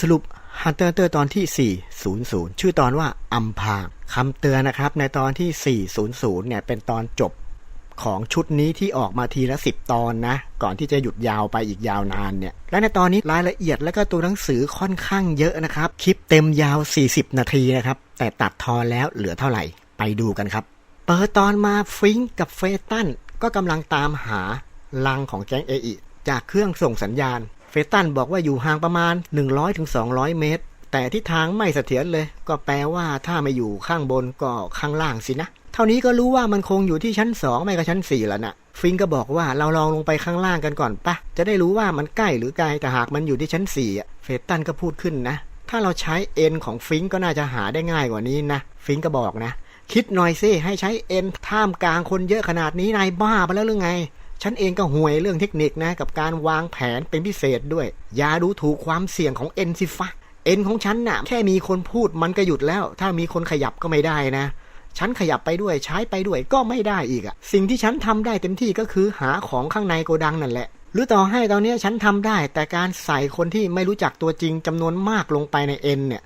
สรุปฮันเตอร์เตอร์ตอนที่ 400 ชื่อตอนว่าอัมพางคำเตือนนะครับ ในตอนที่ 400 เนี่ย เป็นตอนจบของชุดนี้ที่ออกมาทีละ 10 ตอนนะ ก่อนที่จะหยุดยาวไปอีกยาวนานเนี่ย และในตอนนี้รายละเอียดและก็ตัวหนังสือค่อนข้างเยอะนะครับ คลิปเต็มยาว 40 นาทีนะครับ แต่ตัดทอนแล้วเหลือเท่าไหร่ ไปดูกันครับ เปิดตอนมาฟิงกับเฟตันก็กำลังตามหาลังของแก๊งเอไอจากเครื่องส่งสัญญาณ เฟตันบอกว่าอยู่ห่างประมาณ 100-200 เมตร แต่ทิศทางไม่เสถียรเลย ก็แปลว่าถ้าไม่อยู่ข้างบนก็ข้างล่างสินะ เท่านี้ก็รู้ว่ามันคงอยู่ที่ชั้น 2 ไม่ก็ชั้น 4 แล้วนะฟิงก็บอกว่าเราลองลงไปข้างล่างกันก่อนปะ จะได้รู้ว่ามันใกล้หรือไกล แต่หากมันอยู่ที่ชั้น4อะเฟตันก็พูดขึ้นนะ ถ้าเราใช้เอ็นของฟิงก็น่าจะหาได้ง่ายกว่านี้นะ ฟิงก็บอกนะ คิดหน่อยสิให้ใช้เอ็นท่ามกลางคนเยอะขนาดนี้นายบ้าไปแล้วหรือไง ฉันเองก็ห่วยเรื่องเทคนิคนะกับการวางแผนเป็นพิเศษด้วย อย่าดูถูกความเสี่ยงของเอ็นสิฟะเอ็นของฉันน่ะ แค่มีคนพูดมันก็หยุดแล้ว ถ้ามีคนขยับก็ไม่ได้นะ ฉันขยับไปด้วยใช้ไปด้วยก็ไม่ได้อีกอะสิ่งที่ฉันทำได้เต็มที่ก็คือหาของข้างในโกดังนั่นแหละ หรือต่อให้ตอนนี้ฉันทำได้ แต่การใส่คนที่ไม่รู้จักตัวจริงจำนวนมากลงไปในเอ็นเนี่ย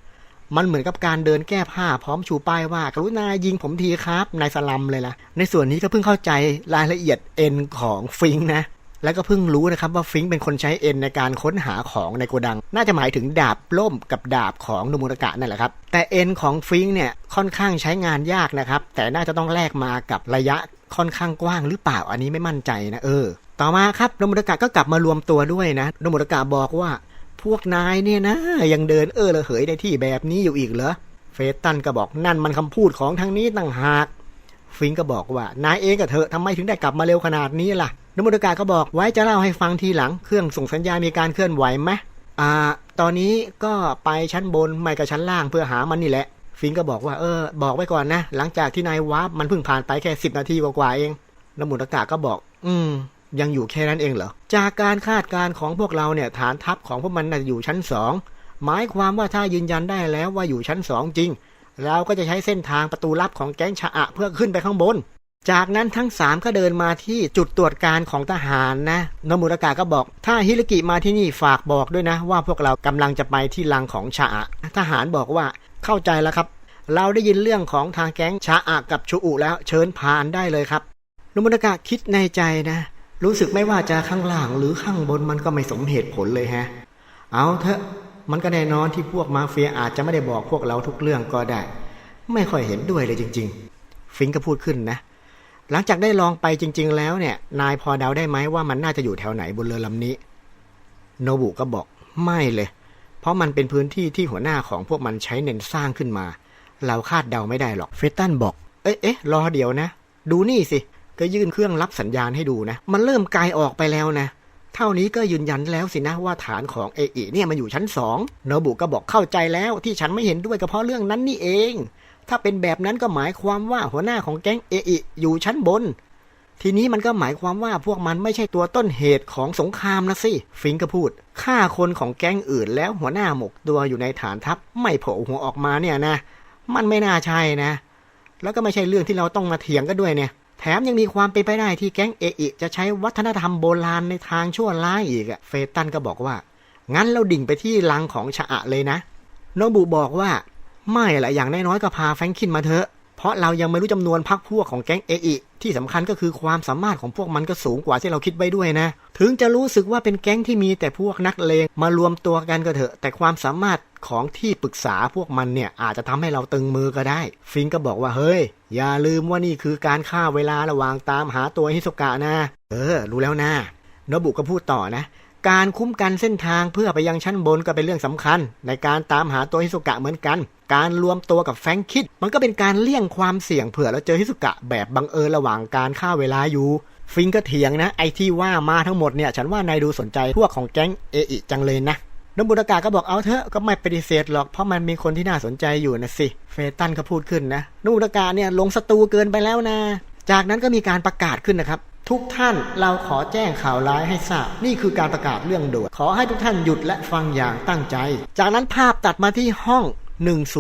มันเหมือนกับการเดินแก้ผ้าพร้อมชูป้ายว่า กรุณายิงผมทีครับนายสลัมเลยล่ะ ในส่วนนี้ก็เพิ่งเข้าใจรายละเอียดเอ็นของฟิงนะ แล้วก็เพิ่งรู้นะครับว่าฟิงเป็นคนใช้เอ็นในการค้นหาของในโกดัง น่าจะหมายถึงดาบล่มกับดาบของโนมุรกะนั่นแหละครับ แต่เอ็นของฟิงเนี่ยค่อนข้างใช้งานยากนะครับ แต่น่าจะต้องแลกมากับระยะค่อนข้างกว้างหรือเปล่าอันนี้ไม่มั่นใจนะเออ ต่อมาครับโนมุรกะก็กลับมารวมตัวด้วยนะโนมุรกะบอกว่า พวกนายเนี่ยนะ ยังเดินเออระเหยในที่แบบนี้อยู่อีกเหรอ เฟสตันก็บอกนั่นมันคำพูดของทางนี้ต่างหาก ฟิงก็บอกว่านายเองกับเธอทำไมถึงได้กลับมาเร็วขนาดนี้ล่ะนมุตกาก็บอกไว้จะเล่าให้ฟังทีหลัง เครื่องส่งสัญญาณมีการเคลื่อนไหวไหมอ่า ตอนนี้ก็ไปชั้นบนไม่กับชั้นล่างเพื่อหามันนี่แหละ ฟิงก็บอกว่าเออ บอกไว้ก่อนนะ หลังจากที่นายวาร์ปมันเพิ่งผ่านไปแค่สิบนาทีกว่าๆเองนมุตกาก็บอก อืม ยังอยู่แค่นั้นเองเหรอ จากการคาดการณ์ของพวกเราเนี่ยฐานทัพของพวกมันน่าจะอยู่ชั้นสองหมายความว่าถ้ายืนยันได้แล้วว่าอยู่ชั้นสองจริง เราก็จะใช้เส้นทางประตูลับของแก๊งชะอะเพื่อขึ้นไปข้างบน จากนั้นทั้งสามก็เดินมาที่จุดตรวจการของทหารนะโนมุรากาก็บอก ถ้าฮิริกิมาที่นี่ฝากบอกด้วยนะ ว่าพวกเรากำลังจะไปที่ลังของชาอะทหารบอกว่าเข้าใจแล้วครับ เราได้ยินเรื่องของทางแก๊งชาอะกับชูอุแล้วเชิญผ่านได้เลยครับโนมุรากาคิดในใจนะ รู้สึกไม่ว่าจะข้างล่างหรือข้างบนมันก็ไม่สมเหตุผลเลยฮะ เอาเถอะมันก็แน่นอนที่พวกมาเฟียอาจจะไม่ได้บอกพวกเราทุกเรื่องก็ได้ ไม่ค่อยเห็นด้วยเลยจริง ๆ ฟิงก็พูดขึ้นนะ หลังจากได้ลองไปจริง ๆ แล้วเนี่ย นายพอเดาได้ไหมว่ามันน่าจะอยู่แถวไหนบนเรือลำนี้ โนบุก็บอกไม่เลย เพราะมันเป็นพื้นที่ที่หัวหน้าของพวกมันใช้เน้นสร้างขึ้นมา เราคาดเดาไม่ได้หรอกเฟตตันบอก เอ๊ะเอ๊ะรอเดี๋ยวนะ ดูนี่สิ ก็ยื่นเครื่องรับสัญญาณให้ดูนะ มันเริ่มไกลออกไปแล้วนะ เท่านี้ก็ยืนยันแล้วสินะว่าฐานของเอไอเนี่ยมันอยู่ชั้นสองโนบุก็บอกเข้าใจแล้วที่ฉันไม่เห็นด้วยก็เพราะเรื่องนั้นนี่เอง ถ้าเป็นแบบนั้นก็หมายความว่าหัวหน้าของแก๊งเอไออยู่ชั้นบน ทีนี้มันก็หมายความว่าพวกมันไม่ใช่ตัวต้นเหตุของสงครามนะสิ ฟิงก็พูดฆ่าคนของแก๊งอื่นแล้วหัวหน้าหมกตัวอยู่ในฐานทัพไม่โผล่หัวออกมาเนี่ยนะ มันไม่น่าใช่นะ แล้วก็ไม่ใช่เรื่องที่เราต้องมาเถียงกันด้วยเนี่ย แถมยังมีความเป็นไปได้ที่แก๊งเอไอจะใช้วัฒนธรรมโบราณในทางชั่วร้ายอีกอะเฟตันก็บอกว่า งั้นเราดิ่งไปที่ลังของชะอะเลยนะ โนบุบอกว่า ไม่ละอย่างน้อยๆก็พาแฟรงคินมาเถอะ ราะเรายังไม่รู้จำนวนพักพวกของแก๊งเอไอที่สำคัญก็คือความสามารถของพวกมันก็สูงกว่าที่เราคิดไว้ด้วยนะ ถึงจะรู้สึกว่าเป็นแก๊งที่มีแต่พวกนักเลงมารวมตัวกันก็เถอะ แต่ความสามารถของที่ปรึกษาพวกมันเนี่ยอาจจะทำให้เราตึงมือก็ได้ ฟิงก็บอกว่าเฮ้ย อย่าลืมว่านี่คือการฆ่าเวลาระหว่างตามหาตัวฮิโซกะนะ เออ รู้แล้วนะโนบุก็พูดต่อนะ การคุ้มกันเส้นทางเพื่อไปยังชั้นบนก็เป็นเรื่องสำคัญ ในการตามหาตัวฮิสุกะเหมือนกัน การรวมตัวกับแฟงคิด มันก็เป็นการเลี่ยงความเสี่ยงเผื่อเราเจอฮิสุกะแบบบังเอิญระหว่างการฆ่าเวลาอยู่ ฟิงก็เถียงนะ ไอที่ว่ามาทั้งหมดเนี่ย ฉันว่านายดูสนใจพวกของแก๊งเออิจังเลยนะนบุตากาก็บอกเอาเถอะก็ไม่ปฏิเสธหรอกเพราะมันมีคนที่น่าสนใจอยู่นะสิเฟตันก็พูดขึ้นนะนบุตากาเนี่ยลงสตูเกินไปแล้วนะ จากนั้นก็มีการประกาศขึ้นนะครับ ทุกท่านเราขอแจ้งข่าวร้ายให้ทราบ นี่คือการประกาศเรื่องด่วนขอให้ทุกท่านหยุดและฟังอย่างตั้งใจ จากนั้นภาพตัดมาที่ห้อง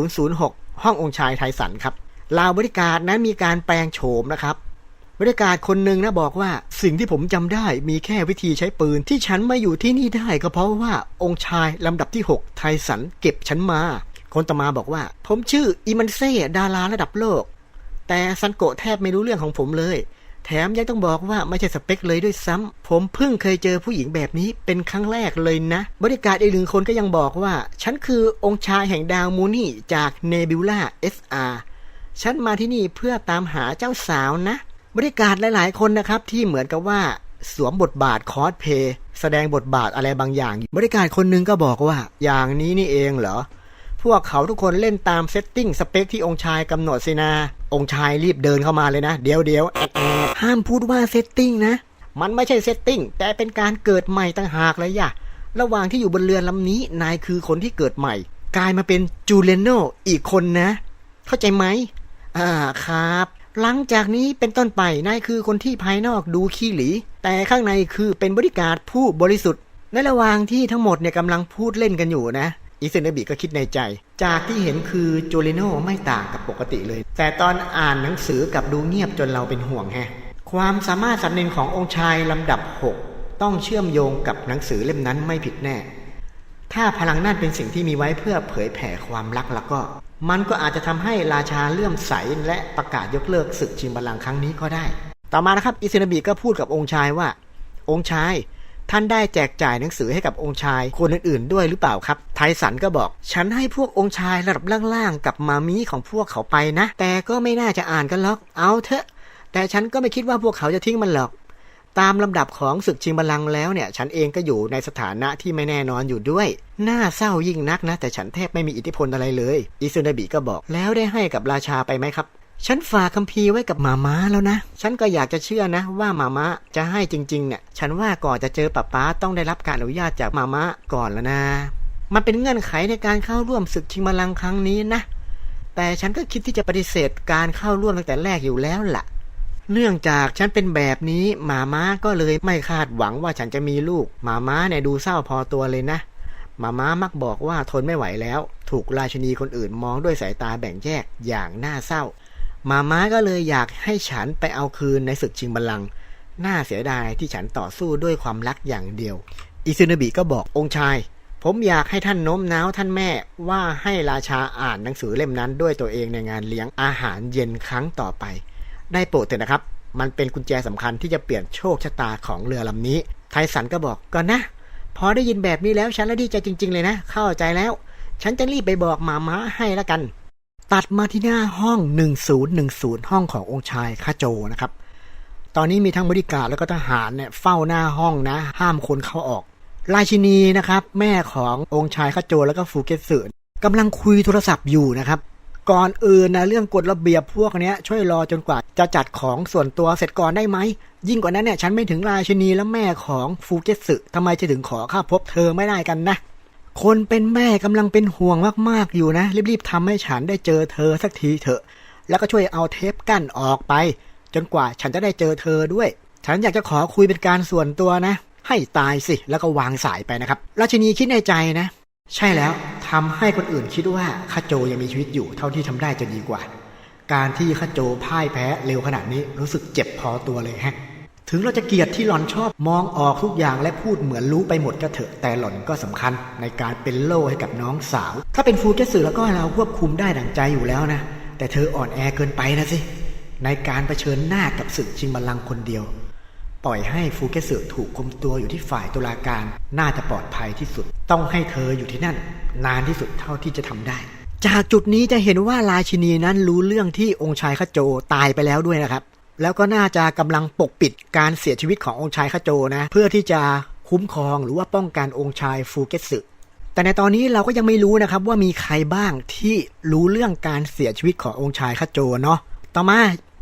1006 ห้ององค์ชายไทสันครับลาวบริการนั้นมีการแปลงโฉมนะครับบริการคนหนึ่งนะบอกว่าสิ่งที่ผมจำได้มีแค่วิธีใช้ปืนที่ฉันมาอยู่ที่นี่ได้ก็เพราะว่าองค์ชายลำดับที่ 6 ไทสันเก็บฉันมา คนต่อมาบอกว่า ผมชื่ออีมันเซ่ดาราระดับโลก แต่ซันโกะแทบไม่รู้เรื่องของผมเลย แถมยังต้องบอกว่าไม่ใช่สเปคเลยด้วยซ้ำผมเพิ่งเคยเจอผู้หญิงแบบนี้เป็นครั้งแรกเลยนะ บริการอีกหนึ่งคนก็ยังบอกว่า ฉันคือองค์ชายแห่งดาวมูนี่จากเนบิวล่า SR ฉันมาที่นี่เพื่อตามหาเจ้าสาวนะ บริการหลาย ๆ คนนะครับที่เหมือนกับว่าสวมบทบาทคอสเพย์แสดงบทบาทอะไรบางอย่าง บริการคนหนึงก็บอกว่า อย่างนี้นี่เองเหรอ พวกเขาทุกคนเล่นตามเซตติ้งสเปคที่องค์ชายกำหนดสินะ องค์ชายรีบเดินเข้ามาเลยนะ เดี๋ยวเดี๋ยวแอบแอบห้ามพูดว่าเซตติ้งนะ มันไม่ใช่เซตติ้งแต่เป็นการเกิดใหม่ต่างหากเลยย่ะ ระหว่างที่อยู่บนเรือลำนี้ นายคือคนที่เกิดใหม่ กลายมาเป็นจูเลโนอีกคนนะ เข้าใจไหมอ่าครับ หลังจากนี้เป็นต้นไปนายคือคนที่ภายนอกดูขี้หลี แต่ข้างในคือเป็นบริการผู้บริสุทธิ์ในระหว่างที่ทั้งหมดเนี่ยกำลังพูดเล่นกันอยู่นะ อิเซนเนบิก็คิดในใจ จากที่เห็นคือโจเลโนไม่ต่างกับปกติเลย แต่ตอนอ่านหนังสือกับดูเงียบจนเราเป็นห่วงแฮะ ความสามารถสันนินขององค์ชายลำดับ 6 ต้องเชื่อมโยงกับหนังสือเล่มนั้นไม่ผิดแน่ ถ้าพลังนั่นเป็นสิ่งที่มีไว้เพื่อเผยแผ่ความรักแล้วก็ มันก็อาจจะทำให้ราชาเลื่อมใสและประกาศยกเลิกศึกชิงบัลลังก์ครั้งนี้ก็ได้ ต่อมานะครับอิเซนบิก็พูดกับองค์ชายว่า องค์ชาย ท่านได้แจกจ่ายหนังสือให้กับองค์ชายคนอื่นๆ ด้วยหรือเปล่าครับ ไทสันก็บอก ฉันให้พวกองค์ชายระดับล่างๆ กับมามีของพวกเขาไปนะ แต่ก็ไม่น่าจะอ่านกันหรอก เอาเถอะ แต่ฉันก็ไม่คิดว่าพวกเขาจะทิ้งมันหรอก ตามลำดับของศึกชิงบัลลังก์แล้วเนี่ย ฉันเองก็อยู่ในสถานะที่ไม่แน่นอนอยู่ด้วย น่าเศร้ายิ่งนักนะ แต่ฉันแทบไม่มีอิทธิพลอะไรเลย อิซุนาบิก็บอก แล้วได้ให้กับราชาไปไหมครับ ฉันฝากคัมภีร์ไว้กับหมาม้าแล้วนะ ฉันก็อยากจะเชื่อนะ ว่าหมาม้าจะให้จริงๆเนี่ย ฉันว่าก่อนจะเจอป้าป๊าต้องได้รับการอนุญาตจากหมาม้าก่อนแล้วนะ มันเป็นเงื่อนไขในการเข้าร่วมศึกชิงบัลลังก์ครั้งนี้นะ แต่ฉันก็คิดที่จะปฏิเสธการเข้าร่วมตั้งแต่แรกอยู่แล้วล่ะ เนื่องจากฉันเป็นแบบนี้หมาม้าก็เลยไม่คาดหวังว่าฉันจะมีลูก หมาม้าเนี่ยดูเศร้าพอตัวเลยนะ หมาม้ามักบอกว่าทนไม่ไหวแล้ว ถูกราชนีคนอื่นมองด้วยสายตาแบ่งแยกอย่างน่าเศร้า มาม้าก็เลยอยากให้ฉันไปเอาคืนในศึกชิงบัลลังก์น่าเสียดายที่ฉันต่อสู้ด้วยความรักอย่างเดียว อิซึนาบิก็บอกองค์ชาย ผมอยากให้ท่านโน้มน้าวท่านแม่ว่าให้ราชาอ่านหนังสือเล่มนั้นด้วยตัวเองในงานเลี้ยงอาหารเย็นครั้งต่อไป ได้โปรดเถอะนะครับ มันเป็นกุญแจสำคัญที่จะเปลี่ยนโชคชะตาของเรือลำนี้ ไทสันก็บอกก่อนนะ พอได้ยินแบบนี้แล้วฉันละดีใจจริง ๆ เลยนะ เข้าใจแล้ว ฉันจะรีบไปบอกหมาม้าให้ละกัน ตัดมาที่หน้าห้อง 1010 ห้องขององค์ชายคาโจนะครับ ตอนนี้มีทั้งบริการแล้วก็ทหารเนี่ยเฝ้าหน้าห้องนะ ห้ามคนเข้าออก ราชินีนะครับ แม่ขององค์ชายคาโจแล้วก็ฟูเกสึกำลังคุยโทรศัพท์อยู่นะครับ ก่อนอื่นนะเรื่องกฎระเบียบพวกนี้ช่วยรอจนกว่าจะจัดของส่วนตัวเสร็จก่อนได้ไหม ยิ่งกว่านั้นเนี่ยฉันไม่ถึงราชินีและแม่ของฟูเกสึทำไมจะถึงขอข้าพบเธอไม่ได้กันนะ คนเป็นแม่กำลังเป็นห่วงมากๆอยู่นะ รีบๆทำให้ฉันได้เจอเธอสักทีเถอะ แล้วก็ช่วยเอาเทปกั้นออกไป จนกว่าฉันจะได้เจอเธอด้วย ฉันอยากจะขอคุยเป็นการส่วนตัวนะ ให้ตายสิ แล้วก็วางสายไปนะครับ ราชินีคิดในใจนะ ใช่แล้วทำให้คนอื่นคิดว่าข้าโจยังมีชีวิตอยู่เท่าที่ทำได้จะดีกว่า การที่ข้าโจพ่ายแพ้เร็วขนาดนี้รู้สึกเจ็บพอตัวเลยฮะ ถึงเราจะเกลียดที่หล่อนชอบมองออกทุกอย่างและพูดเหมือนรู้ไปหมดก็เถอะแต่หล่อนก็สำคัญ ในการเป็นโล่ให้กับน้องสาว ถ้าเป็นฟูเกสึแล้วก็เราควบคุมได้ดั่งใจอยู่แล้วนะ แต่เธออ่อนแอเกินไปนะสิ ในการเผชิญหน้ากับศึกชิงบัลลังก์คนเดียว ปล่อยให้ฟูเกสึถูกคุมตัวอยู่ที่ฝ่ายตุลาการน่าจะปลอดภัยที่สุด ต้องให้เธออยู่ที่นั่น นานที่สุดเท่าที่จะทำได้จากจุดนี้จะเห็นว่าราชินีนั้นรู้เรื่องที่องค์ชายขโจตายไปแล้วด้วยนะครับ แล้วก็น่าจะกำลังปกปิดการเสียชีวิตขององค์ชายขโจนะ เพื่อที่จะคุ้มครองหรือว่าป้องกันองค์ชายฟูเกสึแต่ในตอนนี้เราก็ยังไม่รู้นะครับว่ามีใครบ้างที่รู้เรื่องการเสียชีวิตขององค์ชายขโจเนาะต่อมา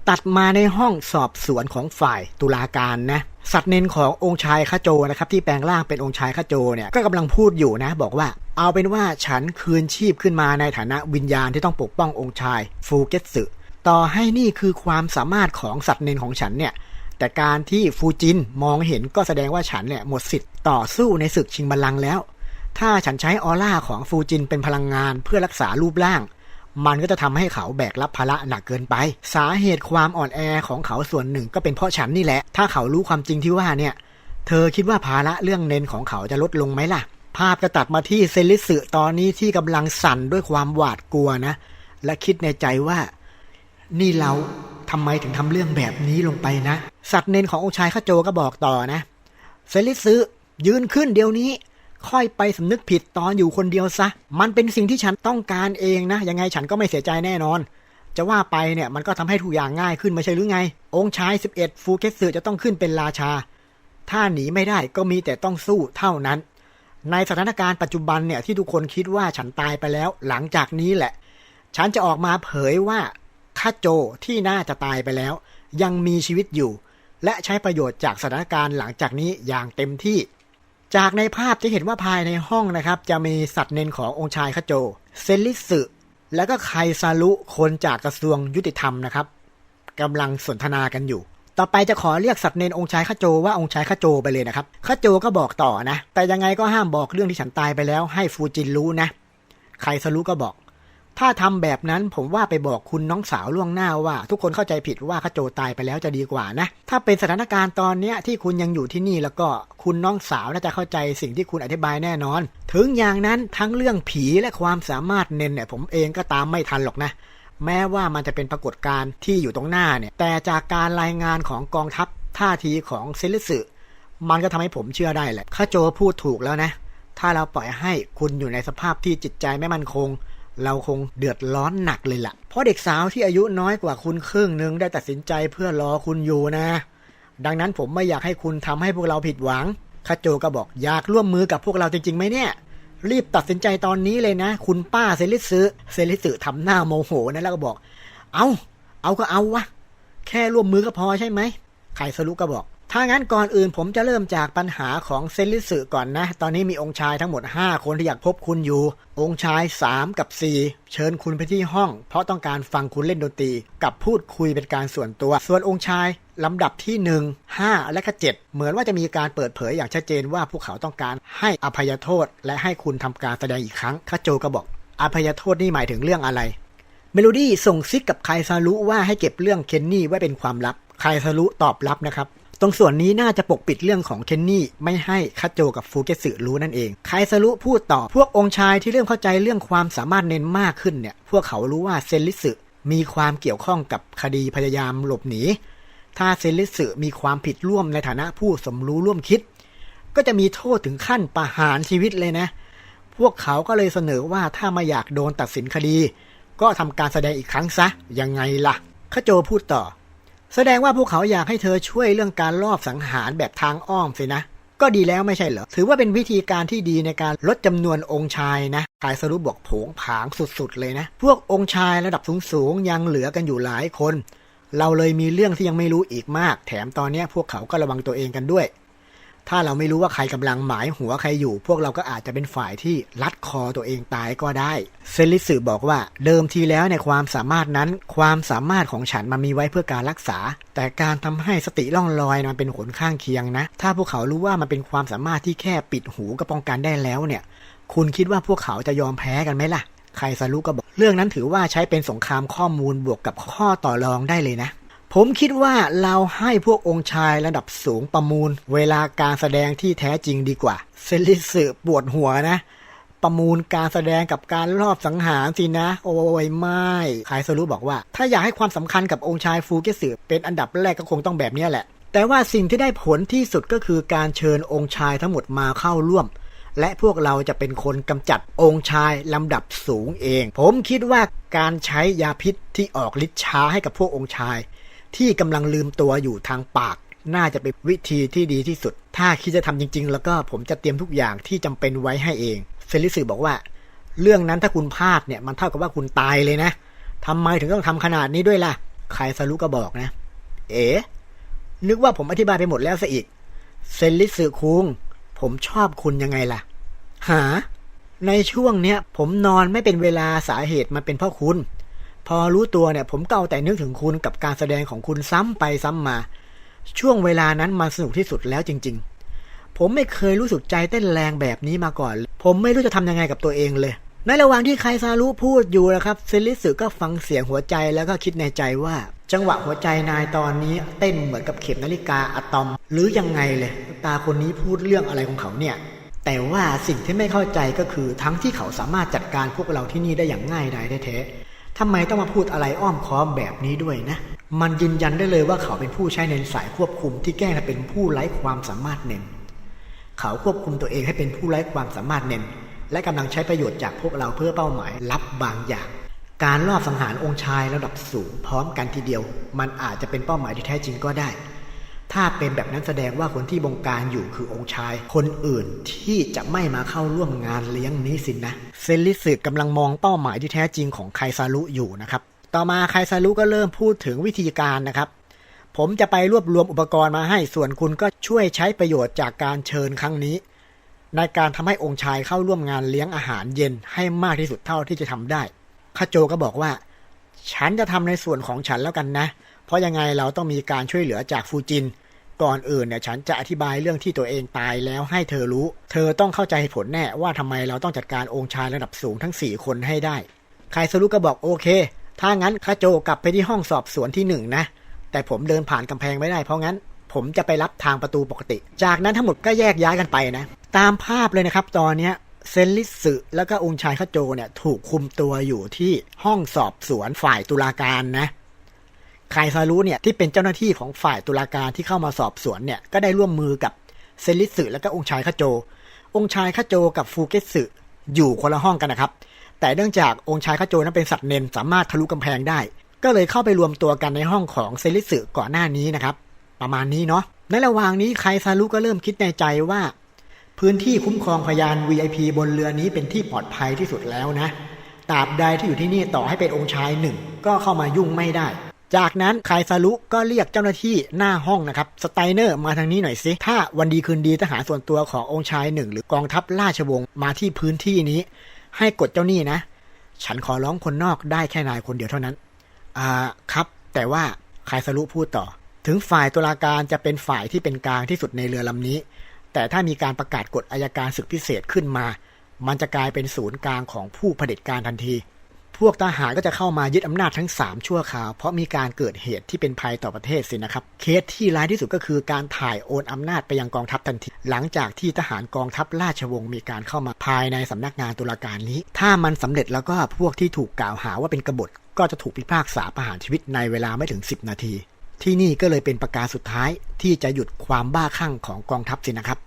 ตัดมาในห้องสอบสวนของฝ่ายตุลาการนะสัตว์เนนขององค์ชายขโจนะครับที่แปลงร่างเป็นองค์ชายขโจเนี่ยก็กำลังพูดอยู่นะ บอกว่า เอาเป็นว่าฉันคืนชีพขึ้นมาในฐานะวิญญาณที่ต้องปกป้ององค์ชายฟูเกสึ ต่อให้นี่คือความสามารถของสัตว์เนนของฉันเนี่ย แต่การที่ฟูจินมองเห็นก็แสดงว่าฉันเนี่ยหมดสิทธิ์ต่อสู้ในศึกชิงบัลลังก์แล้ว ถ้าฉันใช้ออร่าของฟูจินเป็นพลังงานเพื่อรักษารูปร่าง มันก็จะทำให้เขาแบกรับภาระหนักเกินไป สาเหตุความอ่อนแอของเขาส่วนหนึ่งก็เป็นเพราะฉันนี่แหละ ถ้าเขารู้ความจริงที่ว่าเนี่ย เธอคิดว่าภาระเรื่องเนนของเขาจะลดลงไหมล่ะ ภาพก็ตัดมาที่เซลิสึตอนนี้ที่กำลังสั่นด้วยความหวาดกลัวนะ และคิดในใจว่า นี่เราทำไมถึงทำเรื่องแบบนี้ลงไปนะ สัตว์เนนขององค์ชายข้าโจก็บอกต่อนะเซลิสึยืนขึ้นเดี๋ยวนี้ ค่อยไปสำนึกผิดตอนอยู่คนเดียวซะ มันเป็นสิ่งที่ฉันต้องการเองนะ ยังไงฉันก็ไม่เสียใจแน่นอน จะว่าไปเนี่ยมันก็ทำให้ทุกอย่างง่ายขึ้นไม่ใช่หรือไง องค์ชาย 11 ฟูเกสึจะต้องขึ้นเป็นราชา ถ้าหนีไม่ได้ก็มีแต่ต้องสู้เท่านั้น ในสถานการณ์ปัจจุบันเนี่ยที่ทุกคนคิดว่าฉันตายไปแล้ว หลังจากนี้แหละ ฉันจะออกมาเผยว่า ข้าโจที่น่าจะตายไปแล้ว ยังมีชีวิตอยู่ และใช้ประโยชน์จากสถานการณ์หลังจากนี้อย่างเต็มที่ จากในภาพจะเห็นว่าภายในห้องนะครับ จะมีสัตว์เนนขององค์ชายข้าโจ เซนลิสึและก็ไคซารุคนจากกระทรวงยุติธรรมนะครับกำลังสนทนากันอยู่ ต่อไปจะขอเรียกสัตว์เนนองค์ชายข้าโจว่าองค์ชายข้าโจไปเลยนะครับข้าโจก็บอกต่อนะ แต่ยังไงก็ห้ามบอกเรื่องที่ฉันตายไปแล้ว ให้ฟูจินรู้นะไคซารุก็บอก ถ้าทำแบบนั้นผมว่าไปบอกคุณน้องสาวล่วงหน้าว่า ทุกคนเข้าใจผิดว่าข้าโจตายไปแล้วจะดีกว่านะ ถ้าเป็นสถานการณ์ตอนเนี้ยที่คุณยังอยู่ที่นี่แล้วก็คุณน้องสาวน่าจะเข้าใจสิ่งที่คุณอธิบายแน่นอน ถึงอย่างนั้นทั้งเรื่องผีและความสามารถเน้นเนี่ยผมเองก็ตามไม่ทันหรอกนะแม้ว่ามันจะเป็นปรากฏการณ์ที่อยู่ตรงหน้าเนี่ย แต่จากการรายงานของกองทัพท่าทีของเซลิสึมันก็ทำให้ผมเชื่อได้แหละข้าโจพูดถูกแล้วนะ ถ้าเราปล่อยให้คุณอยู่ในสภาพที่จิตใจไม่มั่นคง เราคงเดือดร้อนหนักเลยละ่ะ เพราะเด็กสาวที่อายุน้อยกว่าคุณครึ่งหนึ่งได้ตัดสินใจเพื่อรอคุณอยู่นะ ดังนั้นผมไม่อยากให้คุณทำให้พวกเราผิดหวังคาโจก็บอกอยากร่วมมือกับพวกเราจริงๆไหมเนี่ย รีบตัดสินใจตอนนี้เลยนะ คุณป้าเซริสึเซริสึทำหน้าโมโหนะแล้วก็บอก เอาเอาก็เอาวะแค่ร่วมมือก็พอใช่ไหมไคสรุก็บอก ถ้างั้นก่อนอื่นผมจะเริ่มจากปัญหาของเซนลิสึก่อนนะ ตอนนี้มีองค์ชายทั้งหมด 5 คนที่อยากพบคุณอยู่ องค์ชาย 3 กับ 4 เชิญคุณไปที่ห้อง เพราะต้องการฟังคุณเล่นดนตรี กับพูดคุยเป็นการส่วนตัว ส่วนองค์ชายลำดับที่ 1 5 และก็7เหมือนว่าจะมีการเปิดเผยอย่างชัดเจนว่าพวกเขาต้องการให้อภัยโทษ และให้คุณทำการแสดงอีกครั้งคาโจก็บอก อภัยโทษนี่หมายถึงเรื่องอะไร เมโลดี้ส่งซิกกับไคซารุว่าให้เก็บเรื่องเคนนี่ไว้เป็นความลับไคซารุตอบรับนะครับ ตรงส่วนนี้น่าจะปกปิดเรื่องของเคนนี่ไม่ให้คาโจกับฟูเกสึรู้นั่นเองไคซารุพูดต่อพวกองค์ชายที่เริ่มเข้าใจเรื่องความสามารถเน้นมากขึ้นเนี่ย พวกเขารู้ว่าเซนลิสึมีความเกี่ยวข้องกับคดีพยายามหลบหนี ถ้าเซนลิสึมีความผิดร่วมในฐานะผู้สมรู้ร่วมคิด ก็จะมีโทษถึงขั้นประหารชีวิตเลยนะ พวกเขาก็เลยเสนอว่าถ้าไม่อยากโดนตัดสินคดี ก็ทำการแสดงอีกครั้งซะยังไงล่ะขาโจพูดต่อ แสดงว่าพวกเขาอยากให้เธอช่วยเรื่องการลอบสังหารแบบทางอ้อมสินะ ก็ดีแล้วไม่ใช่เหรอ ถือว่าเป็นวิธีการที่ดีในการลดจำนวนองค์ชายนะชายสรุปบอกโผงผางสุดๆเลยนะ พวกองค์ชายระดับสูงๆยังเหลือกันอยู่หลายคน เราเลยมีเรื่องที่ยังไม่รู้อีกมาก แถมตอนนี้พวกเขาก็ระวังตัวเองกันด้วย ถ้าเราไม่รู้ว่าใครกำลังหมายหัวใครอยู่ พวกเราก็อาจจะเป็นฝ่ายที่ลัดคอตัวเองตายก็ได้เซลิสึบอกว่าเดิมทีแล้วในความสามารถนั้น ความสามารถของฉันมันมีไว้เพื่อการรักษา แต่การทำให้สติล่องลอยมันเป็นผลข้างเคียงนะ ถ้าพวกเขารู้ว่ามันเป็นความสามารถที่แค่ปิดหูก็ป้องกันได้แล้วเนี่ย คุณคิดว่าพวกเขาจะยอมแพ้กันไหมล่ะ ใครสรุก็บอกเรื่องนั้นถือว่าใช้เป็นสงครามข้อมูลบวกกับข้อต่อรองได้เลยนะ ผมคิดว่าเราให้พวกองค์ชายระดับสูงประมูล เวลาการแสดงที่แท้จริงดีกว่า เซลิสึปวดหัวนะ ประมูลการแสดงกับการรอบสังหารสินะ โอ้ยไม่คายสรุบอกว่า ถ้าอยากให้ความสำคัญกับองค์ชายฟูเกสึเป็นอันดับแรกก็คงต้องแบบนี้แหละ แต่ว่าสิ่งที่ได้ผลที่สุดก็คือการเชิญองค์ชายทั้งหมดมาเข้าร่วมและพวกเราจะเป็นคนกำจัดองค์ชายลำดับสูงเอง ผมคิดว่าการใช้ยาพิษที่ออกฤทธิ์ช้าให้กับพวกองค์ชาย ที่กำลังลืมตัวอยู่ทางปาก น่าจะเป็นวิธีที่ดีที่สุด ถ้าคิดจะทำจริง ๆ แล้วก็ผมจะเตรียมทุกอย่างที่จำเป็นไว้ให้เองเฟลิสึบอกว่า เรื่องนั้นถ้าคุณพลาดเนี่ยมันเท่ากับว่าคุณตายเลยนะทำไมถึงต้องทำขนาดนี้ด้วยล่ะใครสรุก็บอกนะ เอ๋นึกว่าผมอธิบายไปหมดแล้วซะอีก เซลิสึคุงผมชอบคุณยังไงล่ะ หา ในช่วงเนี้ยผมนอนไม่เป็นเวลาสาเหตุมันเป็นเพราะคุณ พอรู้ตัวเนี่ยผมเก่าแต่นึกถึงคุณกับการแสดงของคุณซ้ำไปซ้ำมา ช่วงเวลานั้นมันสนุกที่สุดแล้วจริง ๆ ผมไม่เคยรู้สึกใจเต้นแรงแบบนี้มาก่อน ผมไม่รู้จะทำยังไงกับตัวเองเลย ในระหว่างที่ไคซารุพูดอยู่นะครับเซริสึก็ฟังเสียงหัวใจแล้วก็คิดในใจว่า จังหวะหัวใจนายตอนนี้เต้นเหมือนกับเข็มนาฬิกาอะตอม หรือยังไงเลยตาคนนี้พูดเรื่องอะไรของเขาเนี่ยแต่ว่าสิ่งที่ไม่เข้าใจก็คือทั้งที่เขาสามารถจัดการพวกเราที่นี่ได้อย่างง่ายดายแท้ๆ ทำไมต้องมาพูดอะไรอ้อมค้อมแบบนี้ด้วยนะ มันยืนยันได้เลยว่าเขาเป็นผู้ใช้เน้นสายควบคุมที่แกล้งเป็นผู้ไร้ความสามารถเน้นเขาควบคุมตัวเองให้เป็นผู้ไร้ความสามารถเน้นและกำลังใช้ประโยชน์จากพวกเราเพื่อเป้าหมายลับบางอย่าง การลอบสังหารองค์ชายระดับสูงพร้อมกันทีเดียว มันอาจจะเป็นเป้าหมายที่แท้จริงก็ได้ ถ้าเป็นแบบนั้นแสดงว่าคนที่บงการอยู่คือองค์ชาย คนอื่นที่จะไม่มาเข้าร่วมงานเลี้ยงนี้สินนะเซนลิสึกำลังมองเป้าหมายที่แท้จริงของไคซารุอยู่นะครับ ต่อมาไคซารุก็เริ่มพูดถึงวิธีการนะครับ ผมจะไปรวบรวมอุปกรณ์มาให้ส่วนคุณก็ช่วยใช้ประโยชน์จากการเชิญครั้งนี้ ในการทำให้องค์ชายเข้าร่วมงานเลี้ยงอาหารเย็นให้มากที่สุดเท่าที่จะทำได้คาโจก็บอกว่า ฉันจะทำในส่วนของฉันแล้วกันนะ เพราะยังไงเราต้องมีการช่วยเหลือจากฟูจิน ก่อนอื่นเนี่ยฉันจะอธิบายเรื่องที่ตัวเองตายแล้วให้เธอรู้ เธอต้องเข้าใจเหตุผลแน่ว่าทำไมเราต้องจัดการองค์ชายระดับสูงทั้ง 4 คนให้ได้ไคซารุก็บอกโอเค ถ้างั้นคาโจกลับไปที่ห้องสอบสวนที่หนึ่งนะ แต่ผมเดินผ่านกำแพงไม่ได้เพราะงั้น ผมจะไปรับทางประตูปกติ จากนั้นทั้งหมดก็แยกย้ายกันไปนะ ตามภาพเลยนะครับ ตอนเนี้ยเซนลิสึแล้วก็องค์ชายคาโจเนี่ยถูกคุมตัวอยู่ที่ห้องสอบสวนฝ่ายตุลาการนะ ไคซารุเนี่ยที่เป็นเจ้าหน้าที่ของฝ่ายตุลาการที่เข้ามาสอบสวนเนี่ยก็ได้ร่วมมือกับเซนลิสึแล้วก็องค์ชายคาโจ องค์ชายคาโจกับฟูเกสึอยู่คนละห้องกันนะครับ แต่เนื่องจากองค์ชายคาโจนั้นเป็นสัตว์เนนสามารถทะลุกำแพงได้ ก็เลยเข้าไปรวมตัวกันในห้องของเซนลิสึก่อนหน้านี้นะครับ ประมาณนี้เนาะในระหว่างนี้ไคซารุก็เริ่มคิดในใจว่า พื้นที่คุ้มครองพยาน VIP บนเรือนี้เป็นที่ปลอดภัยที่สุดแล้วนะตราบใดที่อยู่ที่นี่ต่อให้เป็นองค์ชายหนึ่งก็เข้ามายุ่งไม่ได้ จากนั้นไคซารุก็เรียกเจ้าหน้าที่หน้าห้องนะครับสไตเนอร์มาทางนี้หน่อยสิถ้าวันดีคืนดีทหารส่วนตัวขององค์ชายหนึ่งหรือกองทัพราชวงศ์มาที่พื้นที่นี้ ให้กดเจ้าหนี้นะ ฉันขอร้องคนนอกได้แค่นายคนเดียวเท่านั้นอ่าครับ แต่ว่าไคซารุพูดต่อ ถึงฝ่ายตุลาการจะเป็นฝ่ายที่เป็นกลางที่สุดในเรือลำนี้ แต่ถ้ามีการประกาศกฎอายการศึกพิเศษขึ้นมา มันจะกลายเป็นศูนย์กลางของผู้เผด็จการทันที พวกทหารก็จะเข้ามายึดอำนาจทั้ง 3 ชั่วคราว เพราะมีการเกิดเหตุที่เป็นภัยต่อประเทศสินะครับ เคสที่ร้ายที่สุดก็คือการถ่ายโอนอำนาจไปยังกองทัพทันที หลังจากที่ทหารกองทัพราชวงศ์มีการเข้ามาภายในสำนักงานตุลาการนี้ ถ้ามันสำเร็จแล้วก็พวกที่ถูกกล่าวหาว่าเป็นกบฏ ก็จะถูกพิพากษาประหารชีวิตในเวลาไม่ถึง 10 นาที ที่นี่ก็เลยเป็นประการสุดท้ายที่จะหยุดความบ้าคลั่งของกองทัพสินะครับ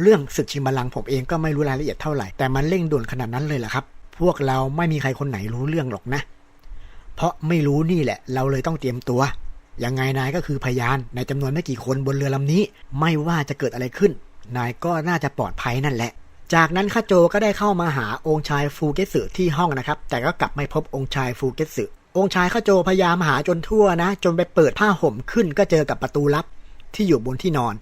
เรื่องศึกชิงบัลลังก์ผมเองก็ไม่รู้รายละเอียดเท่าไหร่แต่มันเร่งด่วนขนาดนั้นเลยเหรอครับ พวกเราไม่มีใครคนไหนรู้เรื่องหรอกนะ เพราะไม่รู้นี่แหละ เราเลยต้องเตรียมตัว ยังไงนายก็คือพยานในจำนวนไม่กี่คนบนเรือลำนี้ ไม่ว่าจะเกิดอะไรขึ้น นายก็น่าจะปลอดภัยนั่นแหละ จากนั้นข้าโจก็ได้เข้ามาหาองค์ชายฟูเกสึที่ห้องนะครับ แต่ก็กลับไม่พบองค์ชายฟูเกสึองค์ชายข้าโจพยายามหาจนทั่วนะ จนไปเปิดผ้าห่มขึ้นก็เจอกับประตูลับที่อยู่บนที่นอน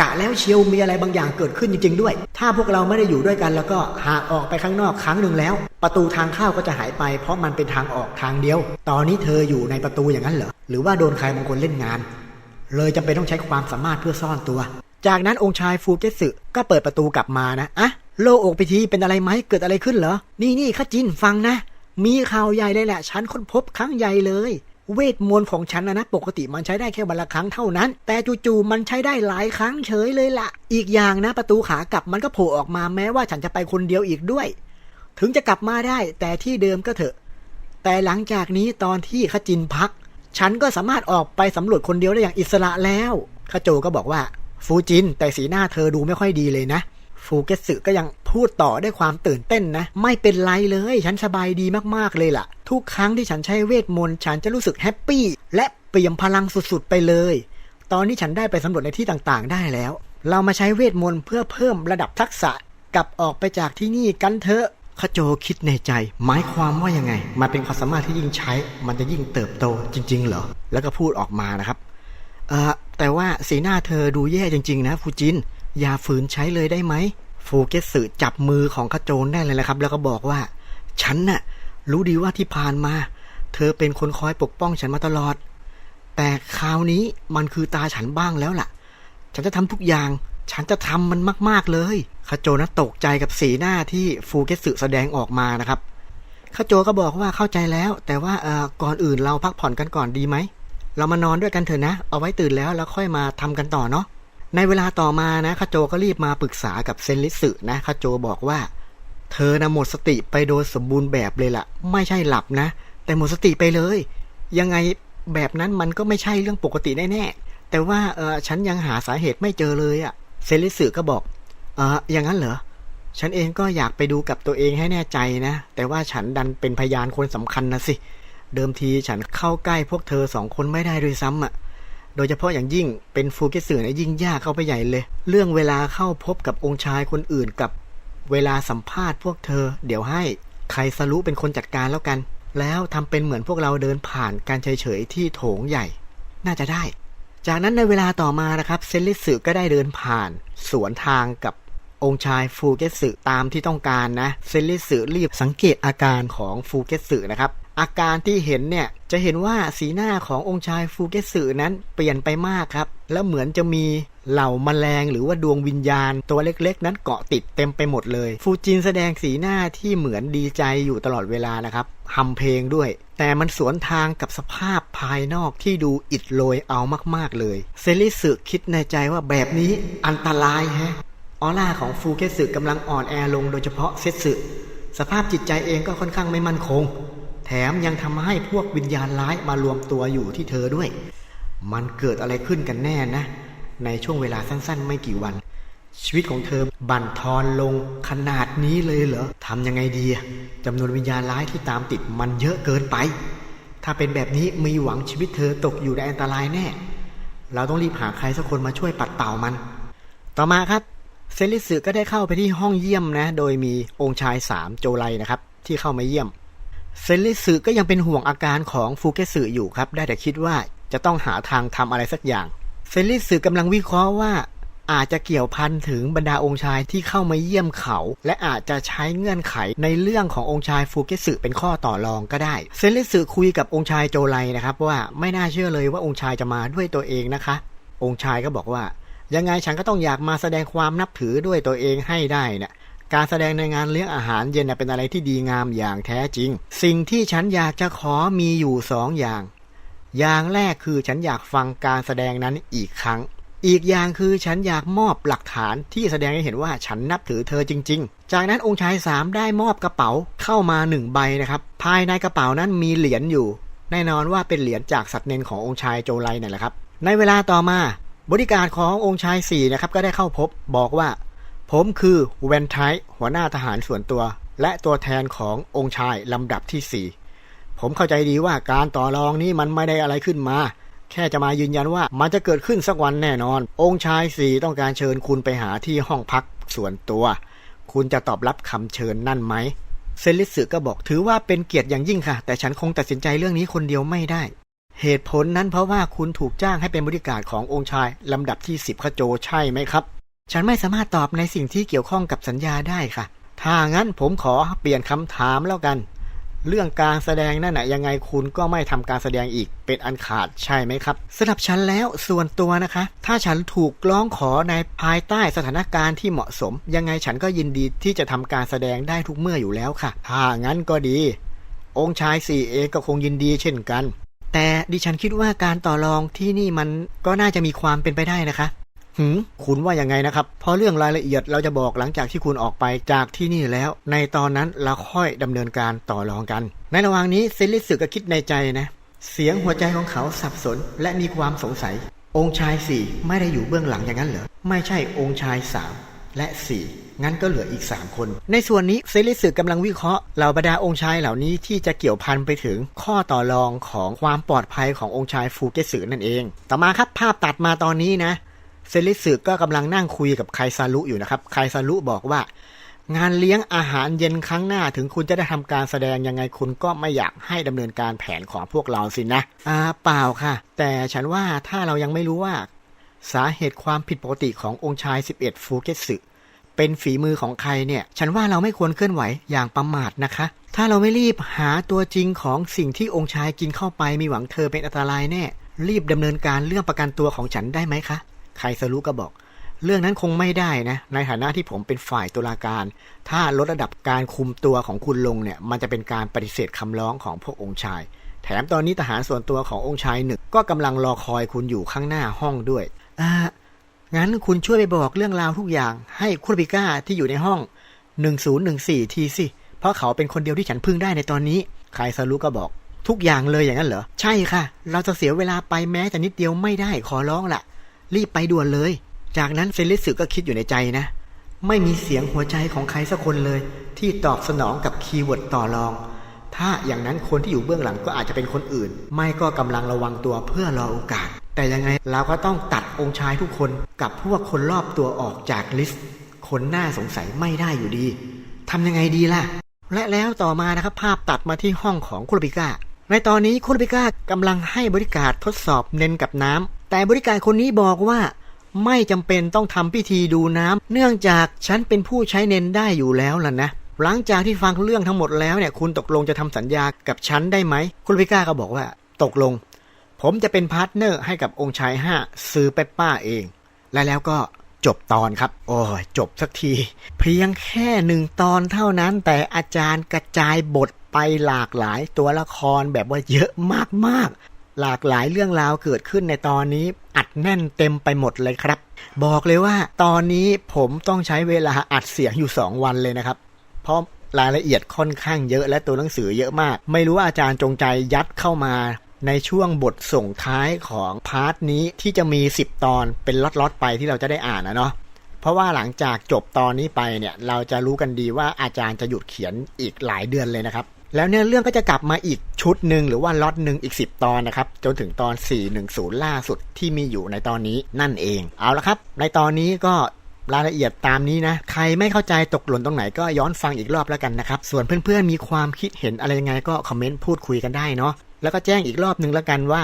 กะแล้วเชียวมีอะไรบางอย่างเกิดขึ้นจริง ๆ ด้วย ถ้าพวกเราไม่ได้อยู่ด้วยกัน แล้วก็หากออกไปข้างนอกครั้งหนึ่งแล้ว ประตูทางเข้าก็จะหายไป เพราะมันเป็นทางออกทางเดียว ตอนนี้เธออยู่ในประตูอย่างนั้นเหรอหรือว่าโดนใครบางคนเล่นงาน เลยจำเป็นต้องใช้ความสามารถเพื่อซ่อนตัว จากนั้นองค์ชายฟูเกสึก็เปิดประตูกลับมานะอะโลอกไปทีเป็นอะไรไหมเกิดอะไรขึ้นเหรอนี่นี่ข้าจินฟังนะ มีข่าวใหญ่เลยแหละฉันค้นพบครั้งใหญ่เลย เวทมนต์ของฉันนะนะปกติมันใช้ได้แค่วันละครั้งเท่านั้น แต่จู่ๆมันใช้ได้หลายครั้งเฉยเลยละ่ะ อีกอย่างนะประตูขากลับมันก็โผล่ออกมาแม้ว่าฉันจะไปคนเดียวอีกด้วย ถึงจะกลับมาได้แต่ที่เดิมก็เถอะ แต่หลังจากนี้ตอนที่ขจินพัก ฉันก็สามารถออกไปสำรวจคนเดียวได้อย่างอิสระแล้วขโจก็บอกว่า ฟูจินแต่สีหน้าเธอดูไม่ค่อยดีเลยนะ ฟูเกสึก็ยังพูดต่อด้วยความตื่นเต้นนะ ไม่เป็นไรเลย ฉันสบายดีมากๆเลยล่ะ ทุกครั้งที่ฉันใช้เวทมนต์ฉันจะรู้สึกแฮปปี้และเปี่ยมพลังสุดๆไปเลย ตอนนี้ฉันได้ไปสำรวจในที่ต่างๆ ได้แล้ว เรามาใช้เวทมนต์เพื่อเพิ่มระดับทักษะกลับออกไปจากที่นี่กันเถอะขโจคิดในใจ หมายความว่ายังไง มันเป็นความสามารถที่ยิ่งใช้ มันจะยิ่งเติบโตจริง ๆ เหรอ แล้วก็พูดออกมานะครับ เออแต่ว่าสีหน้าเธอดูแย่จริง ๆ นะฟูจิน อย่าฝืนใช้เลยได้ไหมฟูเกสึจับมือของขโจนได้เลยนะครับ แล้วก็บอกว่า ฉันน่ะ รู้ดีว่าที่ผ่านมา เธอเป็นคนคอยปกป้องฉันมาตลอด แต่คราวนี้มันคือตาฉันบ้างแล้วล่ะ ฉันจะทำทุกอย่าง ฉันจะทำมันมาก ๆเลยคาโจนะตกใจกับสีหน้าที่ฟูเกสึแสดงออกมานะครับคาโจก็บอกว่าเข้าใจแล้ว แต่ว่าเออก่อนอื่นเราพักผ่อนกันก่อนดีไหมเรามานอนด้วยกันเถอะนะ เอาไว้ตื่นแล้วแล้วค่อยมาทำกันต่อเนาะ ในเวลาต่อมานะคาโจก็รีบมาปรึกษากับเซนลิสึนะคาโจบอกว่า เธอนะหมดสติไปโดยสมบูรณ์แบบเลยล่ะ ไม่ใช่หลับนะ แต่หมดสติไปเลย ยังไงแบบนั้นมันก็ไม่ใช่เรื่องปกติแน่ๆแต่ว่าเออฉันยังหาสาเหตุไม่เจอเลยอะเซนลิสึก็บอกเอออย่างนั้นเหรอฉันเองก็อยากไปดูกับตัวเองให้แน่ใจนะ แต่ว่าฉันดันเป็นพยานคนสำคัญนะสิ เดิมทีฉันเข้าใกล้พวกเธอสองคนไม่ได้ด้วยซ้ำอะ โดยเฉพาะอย่างยิ่งเป็นฟูเกสึเนี่ยยิ่งยากเข้าไปใหญ่เลย เรื่องเวลาเข้าพบกับองค์ชายคนอื่นกับเวลาสัมภาษณ์พวกเธอ เดี๋ยวให้ใครสรุเป็นคนจัดการแล้วกัน แล้วทำเป็นเหมือนพวกเราเดินผ่านการเฉยๆที่โถงใหญ่ น่าจะได้ จากนั้นในเวลาต่อมานะครับเซนลิสึก็ได้เดินผ่าน สวนทางกับองค์ชายฟูเกสึตามที่ต้องการนะ เซนลิสึรีบสังเกตอาการของฟูเกสึนะครับ อาการที่เห็นเนี่ยจะเห็นว่าสีหน้าขององค์ชายฟูเกสึนั้นเปลี่ยนไปมากครับ แล้วเหมือนจะมีเหล่าแมลงหรือว่าดวงวิญญาณ ตัวเล็กๆ นั้นเกาะติดเต็มไปหมดเลย ฟูจินแสดงสีหน้าที่เหมือนดีใจอยู่ตลอดเวลานะครับฮัมเพลงด้วย แต่มันสวนทางกับสภาพภายนอกที่ดูอิดโรยเอามากๆเลย เซริสึคิดในใจว่าแบบนี้อันตรายแฮะออร่าของฟูเกสึกำลังอ่อนแอลงโดยเฉพาะเซตสึสภาพจิตใจเองก็ค่อนข้างไม่มั่นคง แถมยังทำให้พวกวิญญาณร้ายมารวมตัวอยู่ที่เธอด้วย มันเกิดอะไรขึ้นกันแน่นะ ในช่วงเวลาสั้นๆ ไม่กี่วัน ชีวิตของเธอบั่นทอนลงขนาดนี้เลยเหรอทำยังไงดีอะจำนวนวิญญาณร้ายที่ตามติดมันเยอะเกินไป ถ้าเป็นแบบนี้มีหวังชีวิตเธอตกอยู่ในอันตรายแน่ เราต้องรีบหาใครสักคนมาช่วยปัดเป่ามัน ต่อมาครับเซนริสึก็ได้เข้าไปที่ห้องเยี่ยมนะ โดยมีองค์ชายสามโจไลนะครับ ที่เข้ามาเยี่ยม เซนริสึก็ยังเป็นห่วงอาการของฟูเกสึอยู่ครับ ได้แต่คิดว่าจะต้องหาทางทำอะไรสักอย่าง เซนริสึกำลังวิเคราะห์ว่า อาจจะเกี่ยวพันถึงบรรดาองค์ชายที่เข้ามาเยี่ยมเขา และอาจจะใช้เงื่อนไขในเรื่องขององค์ชายฟูเกสึเป็นข้อต่อรองก็ได้ เซนริสึคุยกับองค์ชายโจไลนะครับ ว่าไม่น่าเชื่อเลยว่าองค์ชายจะมาด้วยตัวเองนะคะ องค์ชายก็บอกว่ายังไงฉันก็ต้องอยากมาแสดงความนับถือด้วยตัวเองให้ได้นะ การแสดงในงานเลี้ยงอาหารเย็นเป็นอะไรที่ดีงามอย่างแท้จริง สิ่งที่ฉันอยากจะขอมีอยู่สองอย่าง อย่างแรกคือฉันอยากฟังการแสดงนั้นอีกครั้ง อีกอย่างคือฉันอยากมอบหลักฐานที่แสดงให้เห็นว่าฉันนับถือเธอจริง ๆ จากนั้นองค์ชายสามได้มอบกระเป๋าเข้ามาหนึ่งใบนะครับ ภายในกระเป๋านั้นมีเหรียญอยู่ แน่นอนว่าเป็นเหรียญจากสัตว์เนนขององค์ชายโจไลนั่แหละครับ ในเวลาต่อมาบริการขององค์ชายสี่นะครับก็ได้เข้าพบบอกว่า ผมคือเวนไทหัวหน้าทหารส่วนตัว และตัวแทนขององค์ชายลำดับที่สี่ผมเข้าใจดีว่าการต่อรองนี้มันไม่ได้อะไรขึ้นมา แค่จะมายืนยันว่ามันจะเกิดขึ้นสักวันแน่นอน องค์ชายสี่ต้องการเชิญคุณไปหาที่ห้องพักส่วนตัว คุณจะตอบรับคำเชิญนั่นไหมเซนลิสึก็บอกถือว่าเป็นเกียรติอย่างยิ่งค่ะ แต่ฉันคงตัดสินใจเรื่องนี้คนเดียวไม่ได้ เหตุผลนั้นเพราะว่าคุณถูกจ้างให้เป็นบริการขององค์ชายลำดับที่สิบขโจใช่ไหมครับ ฉันไม่สามารถตอบในสิ่งที่เกี่ยวข้องกับสัญญาได้ค่ะ ถ้างั้นผมขอเปลี่ยนคำถามแล้วกัน เรื่องการแสดงนั่นนะยังไงคุณก็ไม่ทำการแสดงอีกเป็นอันขาดใช่ไหมครับสำหรับฉันแล้วส่วนตัวนะคะ ถ้าฉันถูกร้องขอในภายใต้สถานการณ์ที่เหมาะสม ยังไงฉันก็ยินดีที่จะทำการแสดงได้ทุกเมื่ออยู่แล้วค่ะ ถ้างั้นก็ดี องค์ชายสี่เอก็คงยินดีเช่นกัน แต่ดิฉันคิดว่าการต่อรองที่นี่มันก็น่าจะมีความเป็นไปได้นะคะ หืมคุณว่ายังไงนะครับ เพราะเรื่องรายละเอียดเราจะบอกหลังจากที่คุณออกไปจากที่นี่แล้ว ในตอนนั้นเราค่อยดำเนินการต่อรองกัน ในระหว่างนี้เซนลิสึก็คิดในใจนะ เสียงหัวใจของเขาสับสนและมีความสงสัย องค์ชายสี่ไม่ได้อยู่เบื้องหลังอย่างนั้นเหรอ ไม่ใช่องค์ชายสามและสี่งั้นก็เหลืออีก 3 คน ในส่วนนี้เซริสึกำลังวิเคราะห์เหล่าบรรดาองค์ชายเหล่านี้ที่จะเกี่ยวพันไปถึงข้อต่อรองของความปลอดภัยขององค์ชายฟูเกสึนั่นเอง ต่อมาครับภาพตัดมาตอนนี้นะ เซริสึก็กำลังนั่งคุยกับไคซารุอยู่นะครับไคซารุบอกว่า งานเลี้ยงอาหารเย็นครั้งหน้าถึงคุณจะได้ทำการแสดงยังไงคุณก็ไม่อยากให้ดำเนินการแผนของพวกเราสินะอ่าเปล่าค่ะ แต่ฉันว่าถ้าเรายังไม่รู้ว่า สาเหตุความผิดปกติขององค์ชาย 11 ฟูเกสึเป็นฝีมือของใครเนี่ย ฉันว่าเราไม่ควรเคลื่อนไหวอย่างประมาทนะคะ ถ้าเราไม่รีบหาตัวจริงของสิ่งที่องค์ชายกินเข้าไปมีหวังเธอเป็นอันตรายแน่ รีบดำเนินการเรื่องประกันตัวของฉันได้ไหมคะ ไคซารุก็บอก เรื่องนั้นคงไม่ได้นะ ในฐานะที่ผมเป็นฝ่ายตุลาการ ถ้าลดระดับการคุมตัวของคุณลงเนี่ย มันจะเป็นการปฏิเสธคำร้องของพวกองค์ชาย แถมตอนนี้ทหารส่วนตัวขององค์ชายหนึ่งก็กำลังรอคอยคุณอยู่ข้างหน้าห้องด้วยอ่างั้นคุณช่วยไปบอกเรื่องราวทุกอย่าง ให้คุรบิก้าที่อยู่ในห้อง 1014 ทีสิ เพราะเขาเป็นคนเดียวที่ฉันพึ่งได้ในตอนนี้ไคซารุก็บอก ทุกอย่างเลยอย่างนั้นเหรอ ใช่ค่ะ เราจะเสียเวลาไปแม้แต่นิดเดียวไม่ได้ขอร้องละ รีบไปด่วนเลย จากนั้นเซเลสึก็คิดอยู่ในใจนะ ไม่มีเสียงหัวใจของใครสักคนเลย ที่ตอบสนองกับคีย์เวิร์ดต่อรอง ถ้าอย่างนั้นคนที่อยู่เบื้องหลังก็อาจจะเป็นคนอื่น ไม่ก็กำลังระวังตัวเพื่อรอโอกาส แต่ยังไงเราก็ต้องตัดองค์ชายทุกคนกับพวกคนรอบตัวออกจากลิสต์คนน่าสงสัยไม่ได้อยู่ดีทำยังไงดีล่ะ และแล้วต่อมานะครับภาพตัดมาที่ห้องของคุรบิก้า ในตอนนี้คุรบิก้ากำลังให้บริการทดสอบเน้นกับน้ำแต่บริการคนนี้บอกว่าไม่จำเป็นต้องทำพิธีดูน้ำเนื่องจากฉันเป็นผู้ใช้เน้นได้อยู่แล้วล่ะนะ หลังจากที่ฟังเรื่องทั้งหมดแล้วเนี่ย คุณตกลงจะทำสัญญากับฉันได้ไหม คุณพิก้าก็บอกว่า ตกลง ผมจะเป็นพาร์ทเนอร์ให้กับองค์ชายห้าซื้อเปปป้าเอง และแล้วก็จบตอนครับ โอ้ยจบสักที เพียงแค่หนึ่งตอนเท่านั้นแต่อาจารย์กระจายบท ไปหลากหลายตัวละครแบบว่าเยอะมากๆ หลากหลายเรื่องราวเกิดขึ้นในตอนนี้อัดแน่นเต็มไปหมดเลยครับ บอกเลยว่าตอนนี้ผมต้องใช้เวลาอัดเสียงอยู่ 2 วันเลยนะครับ เพราะรายละเอียดค่อนข้างเยอะและตัวหนังสือเยอะมาก ไม่รู้ว่าอาจารย์จงใจยัดเข้ามาในช่วงบทส่งท้ายของพาร์ทนี้ที่จะมี 10 ตอนเป็นล็อตๆไปที่เราจะได้อ่านนะเนาะเพราะว่าหลังจากจบตอนนี้ไปเนี่ย เราจะรู้กันดีว่าอาจารย์จะหยุดเขียนอีกหลายเดือนเลยนะครับ แล้วเนี่ยเรื่องก็จะกลับมาอีกชุดหนึ่งหรือว่าล็อตหนึ่งอีก 10 ตอนนะครับ จนถึงตอน 410 ล่าสุดที่มีอยู่ในตอนนี้นั่นเอง เอาละครับ ในตอนนี้ก็รายละเอียดตามนี้นะ ใครไม่เข้าใจตกหล่นตรงไหนก็ย้อนฟังอีกรอบแล้วกันนะครับ ส่วนเพื่อนๆมีความคิดเห็นอะไรยังไงก็คอมเมนต์พูดคุยกันได้เนาะแล้วก็แจ้งอีกรอบหนึ่งแล้วกันว่า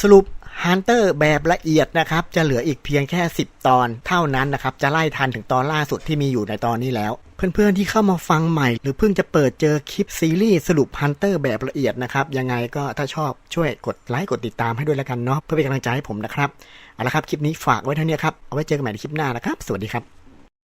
สรุปฮันเตอร์แบบละเอียดนะครับ จะเหลืออีกเพียงแค่ 10 ตอนเท่านั้นนะครับ จะไล่ทันถึงตอนล่าสุดที่มีอยู่ในตอนนี้แล้ว เพื่อนๆที่เข้ามาฟังใหม่ หรือเพิ่งจะเปิดเจอคลิปซีรีส์สรุปฮันเตอร์แบบละเอียดนะครับ ยังไงก็ถ้าชอบช่วยกดไลค์กดติดตามให้ด้วยแล้วกันเนาะเพื่อเป็นกำลังใจให้ผมนะครับเอาละครับคลิปนี้ฝากไว้เท่านี้ครับเอาไว้เจอกันใหม่ในคลิปหน้านะครับ สวัสดีครับ